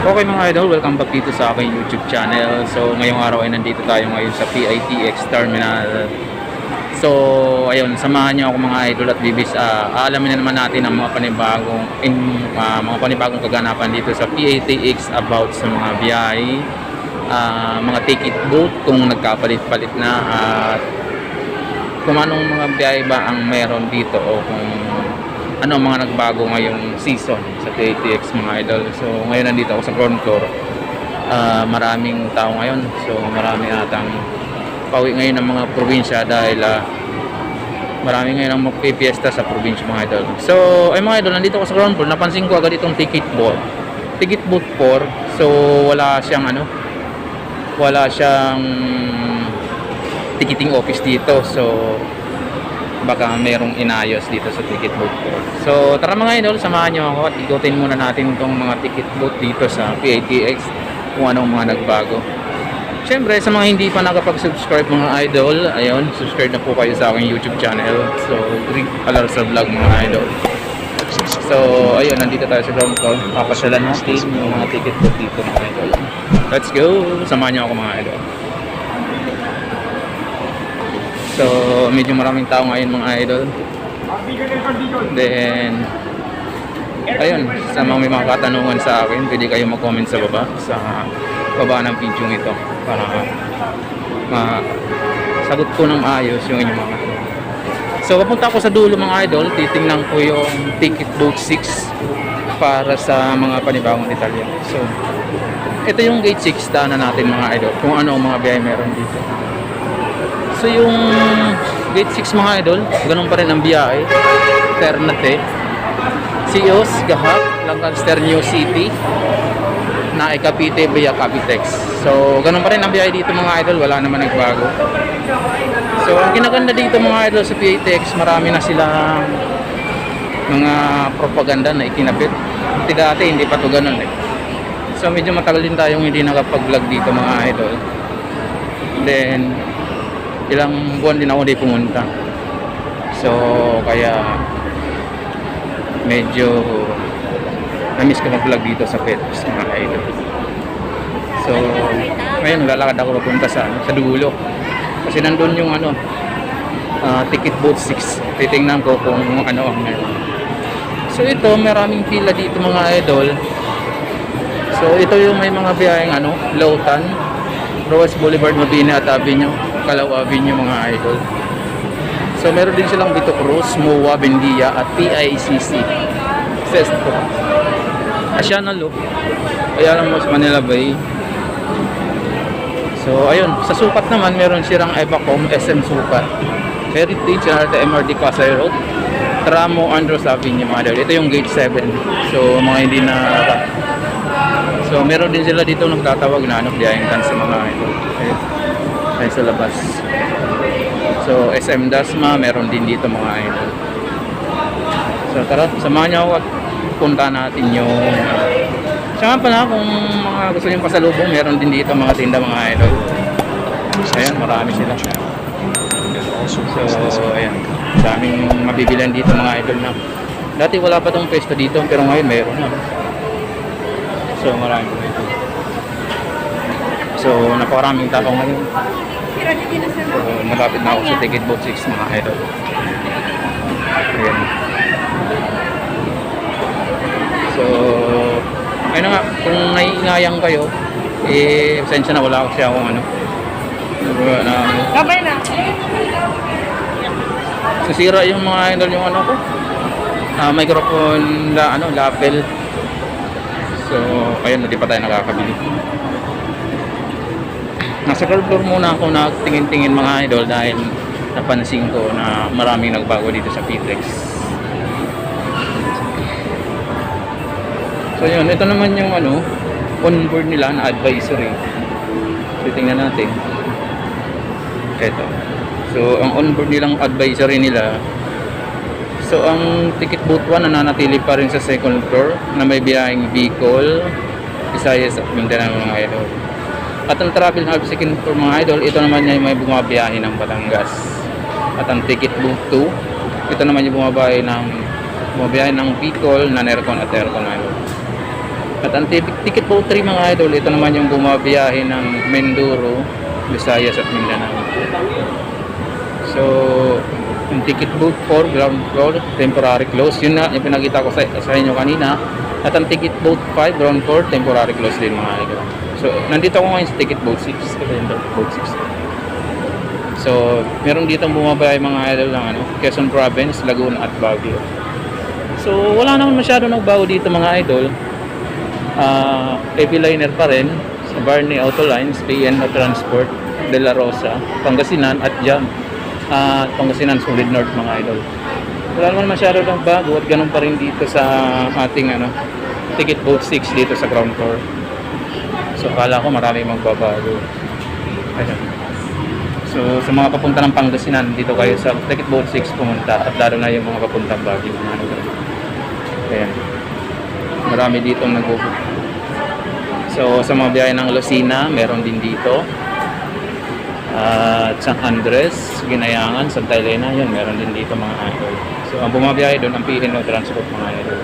Okay mga idol, welcome back dito sa aking YouTube channel. So ngayong araw ay nandito tayo ngayon sa PITX Terminal. So ayun, samahan niyo ako mga idol at bibis. Uh, aalamin na naman natin ang mga panibagong in, ah, mga panibagong kaganapan dito sa PITX about sa mga biyahe, ah, mga ticket booth kung nagkapalit-palit na at kung anong mga biyahe ba ang meron dito o kung ano ang mga nagbago ngayong season sa TATX mga idol. So ngayon nandito ako sa ground floor. Ah, maraming tao ngayon. So marami atang pauwi ngayon ng mga probinsya dahil ah, marami ngayon ang magpipiesta sa probinsya mga idol. So ay mga idol, nandito ako sa ground floor. Napansin ko agad itong ticket booth. Ticket booth 4. So wala siyang ano, wala siyang ticketing office dito. So baka merong inayos dito sa ticket booth ko. So tara mga idol, samahan nyo ako at ikutin muna natin itong mga ticket booth dito sa PATX kung anong mga nagbago. Siyempre, sa mga hindi pa nakapag-subscribe mga idol, ayun, subscribe na po kayo sa aking YouTube channel. So, Greg Alarsa Vlog mga idol. So, ayun, nandito tayo sa ground floor. Papasyalan natin yung mga ticket booth dito mga idol. Let's go! Samahan niyo ako mga idol. So, medyo maraming tao ngayon mga idol. Then, ayun, sa mga may mga katanungan sa akin, pwede kayo mag-comment sa baba, sa baba ng video ito para masagot ko ng maayos yung inyong mga So, papunta ako sa dulo mga idol, titingnan ko yung ticket booth 6 para sa mga panibagong detalye. So, ito yung gate 6 daanan natin mga idol, kung ano ang mga biyahe meron dito. So yung gate 6 mga idol, ganun pa rin ang biyahe. Ternate, Sios, Gahak, Lancaster, New City, na Cavite via Cavitex. So ganun pa rin ang biyahe dito mga idol, wala naman nagbago. So ang kinaganda dito mga idol sa PATX, marami na silang mga propaganda na ikinapit. Dati dati hindi pa to ganun eh. So medyo matagal din tayong hindi nakapag-vlog dito mga idol. Then ilang buwan din ako di pumunta. So, kaya medyo na-miss ko mag-vlog dito sa Petos mga idol. So, ngayon lalakad ako papunta sa, ano, sa dulo. Kasi nandun yung ano, ah, ticket booth 6. Titingnan ko kung ano ang meron. So, ito, maraming pila dito mga idol. So, ito yung may mga biyaheng ano, Lautan, Rose Boulevard, Mabini at Avenue, Calao Avenue mga idol. So meron din silang Vito Cruz, MOA, Bendia at PICC. Sesto. Asiana Loop. Kaya lang sa Manila Bay. So ayun, sa sukat naman meron silang Evacom, SM Sukat. Heritage, at MRT Pasay Road. Tramo, Andros Avenue mga idol. Ito yung gate 7. So mga hindi na So meron din sila dito nagtatawag na ano, biyayang kan sa mga idol. Ayun. Ayun sa labas. So SM Dasma meron din dito mga idol. So tara, samahan niyo ako at punta natin yung uh, Siya pala kung mga gusto nyo pasalubong, meron din dito mga tinda mga idol. Ayan, marami sila. So, ayan. Daming mabibilan dito mga idol na. Dati wala pa tong pwesto dito, pero ngayon mayroon na. So, marami. So, napakaraming tao ngayon. So, malapit na ako sa ticket booth 6 mga idol. Ayan. So, ayun na nga, kung naiingayang kayo, eh, pasensya na wala kasi akong ano. Na, ano. Kamay na. Nasira yung mga idol yung ano ko. Ah, microphone na ano, lapel. So, ayun, hindi pa tayo nakakabili. Nasa ground floor muna ako nagtingin-tingin mga idol dahil napansin ko na maraming nagbago dito sa Pitrex. So yun, ito naman yung ano, on-board nila na advisory. So tingnan natin. Ito. So ang on-board nilang advisory nila So ang ticket booth 1 nananatili pa rin sa second floor na may biyaheng Bicol, Visayas at Mindanao mga idol. At ang travel hub second floor mga idol, ito naman yung may bumabiyahe ng Batangas. At ang ticket booth 2, ito naman yung bumabiyahe ng bumabiyahe ng Bicol na Nercon at Nercon idol. At ang ticket, boat 3 mga idol, ito naman yung bumabiyahe ng Mindoro, Visayas at Mindanao. So, yung ticket boat 4, ground floor, temporary close. Yun na, yung pinakita ko sa, sa inyo kanina. At ang ticket boat 5, ground floor, temporary close din mga idol. So, nandito ako ngayon sa ticket boat 6. Ito yung boat 6. So, meron dito bumabay mga idol ng ano, Quezon Province, Laguna at Baguio. So, wala naman masyado nagbago dito mga idol. Ah, heavy liner pa rin sa Barney Auto Lines, PN Transport, De La Rosa, Pangasinan at Jam. Ah, Pangasinan Solid North mga idol. Wala naman masyado nagbago at ganun pa rin dito sa ating ano, ticket boat 6 dito sa ground floor. So, kala ko marami magbabago. Ayan. So, sa mga papunta ng Pangasinan, dito kayo sa Ticket Boat 6 pumunta at lalo na yung mga papuntang Baguio. Ayan. Marami dito nag So, sa mga biyahe ng Lucena, meron din dito. At San Andres, Ginayangan, Santa Elena, yun, meron din dito mga idol. So, ang bumabiyahe doon, ang PNO Transport mga idol.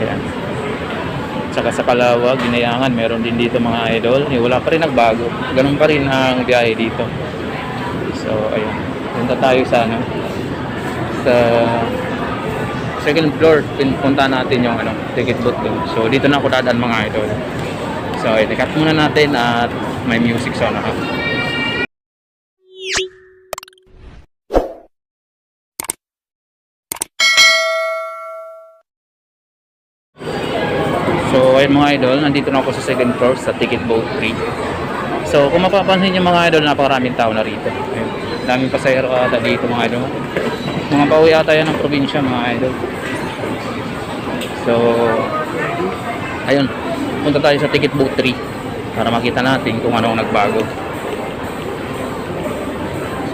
Ayan. Tsaka sa Calawag, Ginayangan, meron din dito mga idol. Eh, wala pa rin nagbago. Ganun pa rin ang biyahe dito. So, ayun. Punta tayo sa ano, sa second floor. Punta natin yung ano, ticket booth doon. So, dito na ako dadaan mga idol. So, ayun. Ikat muna natin at may music sa ano. ha. So, ayun mga idol, nandito na ako sa second floor sa Ticket Boat 3. So, kung mapapansin niyo mga idol, napakaraming tao na rito. Daming pasahero ata dito mga idol. Mga pauwi ata yan ng probinsya mga idol. So, ayun. Punta tayo sa Ticket Boat 3 para makita natin kung ano ang nagbago.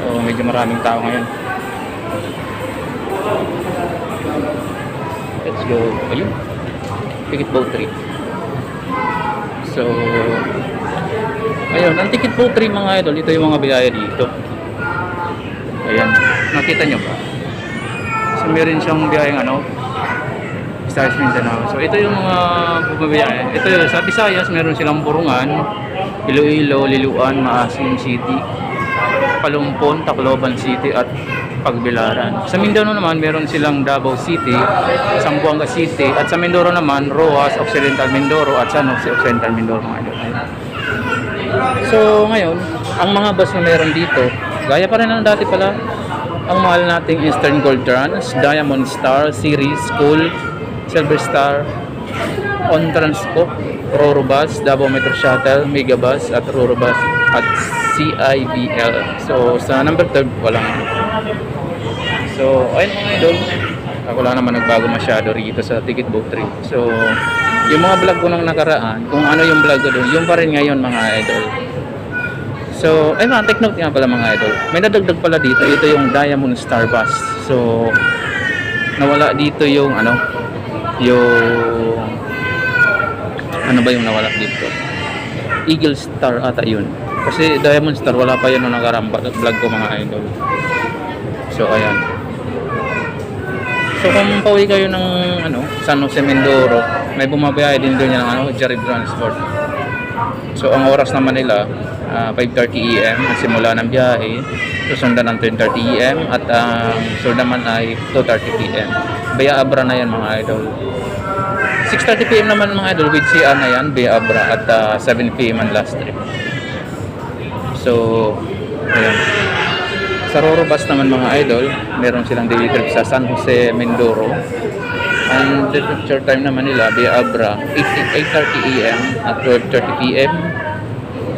So, medyo maraming tao ngayon. Let's go. Ayun. Ticket Boat 3. So, ayun, ang Ticket Boat 3 mga idol, ito yung mga biyaya dito. Ayan, nakita nyo ba? So, meron siyang biyayang ano, Stars Mindanao. So, ito yung mga bumabiyaya. Ito sa Visayas, meron silang Burungan, Iloilo, Liluan, Maasin City, Palumpon, Tacloban City, at Pagbilaran. Sa Mindanao naman, meron silang Davao City, Zamboanga City, at sa Mindoro naman, Roas, Occidental Mindoro, at San Jose Occidental Mindoro. So, ngayon, ang mga bus na meron dito, gaya pa rin ng dati pala, ang mahal nating Eastern Gold Trans, Diamond Star, Series, Cool, Silver Star, On Transco, Roro Bus, Davao Metro Shuttle, Mega Bus, at Roro Bus at CIBL. So, sa number 3, walang So, ayun mga idol. Wala naman nagbago masyado rito sa Ticket Boat 3. So, yung mga vlog ko nang nakaraan, kung ano yung vlog ko doon, yung pa rin ngayon mga idol. So, ayun mga, take note nga pala mga idol. May nadagdag pala dito. Ito yung Diamond Star Bus. So, nawala dito yung ano, yung ano ba yung nawala dito? Eagle Star ata yun. Kasi Diamond Star, wala pa yun nung nakarang vlog ko mga idol. So, ayan. So, kung pauwi kayo ng ano, San Jose Mindoro, may bumabiyahe din doon yan ng ano, Jarib Transport. So, ang oras naman nila, ah, 5.30 AM, ang simula ng biyahe. Susundan ng 10.30 AM at ang sunod naman ay 2.30 PM. Baya Abra na yan mga idol. 6.30 PM naman mga idol with CR na yan, Baya Abra at ah, 7 PM ang last trip. So, ayan. Sa Roro Bus naman mga idol, meron silang daily trip sa San Jose, Mindoro. Ang departure time naman nila via Abra, 8, 8.30 AM at 12.30 PM,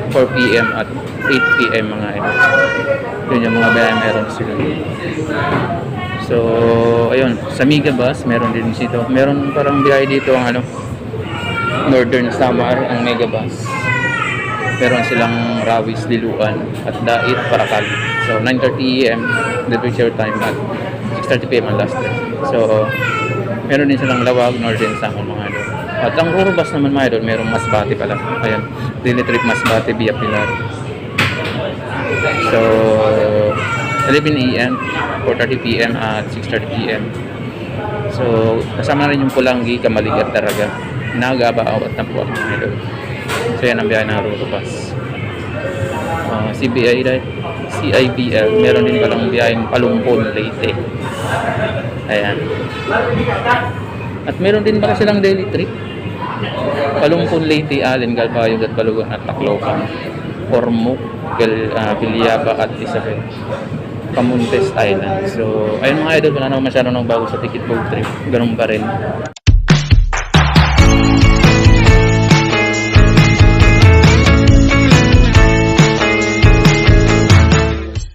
4 PM at 8 PM mga idol. Yun yung mga biyahe meron sila. So, ayun, sa Mega Bus, meron din dito. Meron parang biyahe dito ang ano, Northern Samar, ang Mega Bus meron silang Rawis, Liluan at Dait, Parakal. So 9.30 AM, departure time at 6.30 PM ang last trip. So, meron din silang Lawag, Northern Samar mga idol. At ang Ruro Bus naman mga idol, merong Masbate pala. Ayan, daily trip Masbate via Pilar. So, 11 AM, 4.30 PM at 6.30 PM. So, kasama na rin yung Pulangi, Kamalig at Taraga. Naga, Baaw at Tampuan mga. So yan ang biyahe ng Ruro Bus. Uh, CBI right? CIBL. Meron din palang biyaheng Palumpon, Leyte. Ayan. At meron din pala silang daily trip. Palumpon, Leyte, Allen, Galbayog at Balugan at Tacloban. Ormoc, Gal, uh, Villaba at Isabel. Camontes Island. So, ayun mga idol, wala naman masyado ng bago sa ticket boat trip. Ganun pa rin.